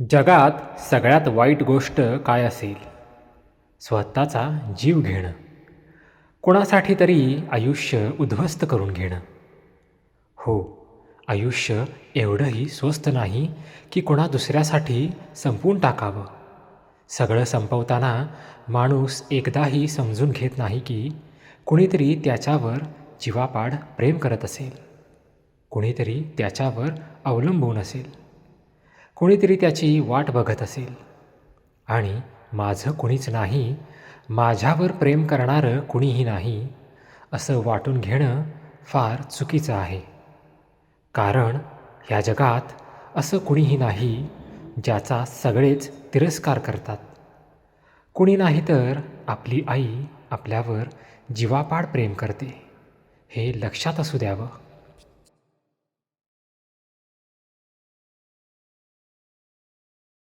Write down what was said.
जगात सगळ्यात वाईट गोष्ट काय असेल? स्वतःचा जीव घेणं. कोणासाठी तरी आयुष्य उद्ध्वस्त करून घेणं. हो आयुष्य एवढंही स्वस्त नाही की कोणा दुसऱ्यासाठी संपवून टाकावं. सगळं संपवताना माणूस एकदाही समजून घेत नाही की कुणीतरी त्याच्यावर जीवापाड प्रेम करत असेल. कुणीतरी त्याच्यावर अवलंबून असेल. कोणीतरी त्याची वाट बघत असेल. आणि माझं कुणीच नाही माझ्यावर प्रेम करणारं कुणीही नाही असं वाटून घेणं फार चुकीचं आहे. कारण ह्या जगात असं कुणीही नाही ज्याचा सगळेच तिरस्कार करतात. कुणी नाही तर आपली आई आपल्यावर जीवापाड प्रेम करते. हे लक्षात असू द्यावं.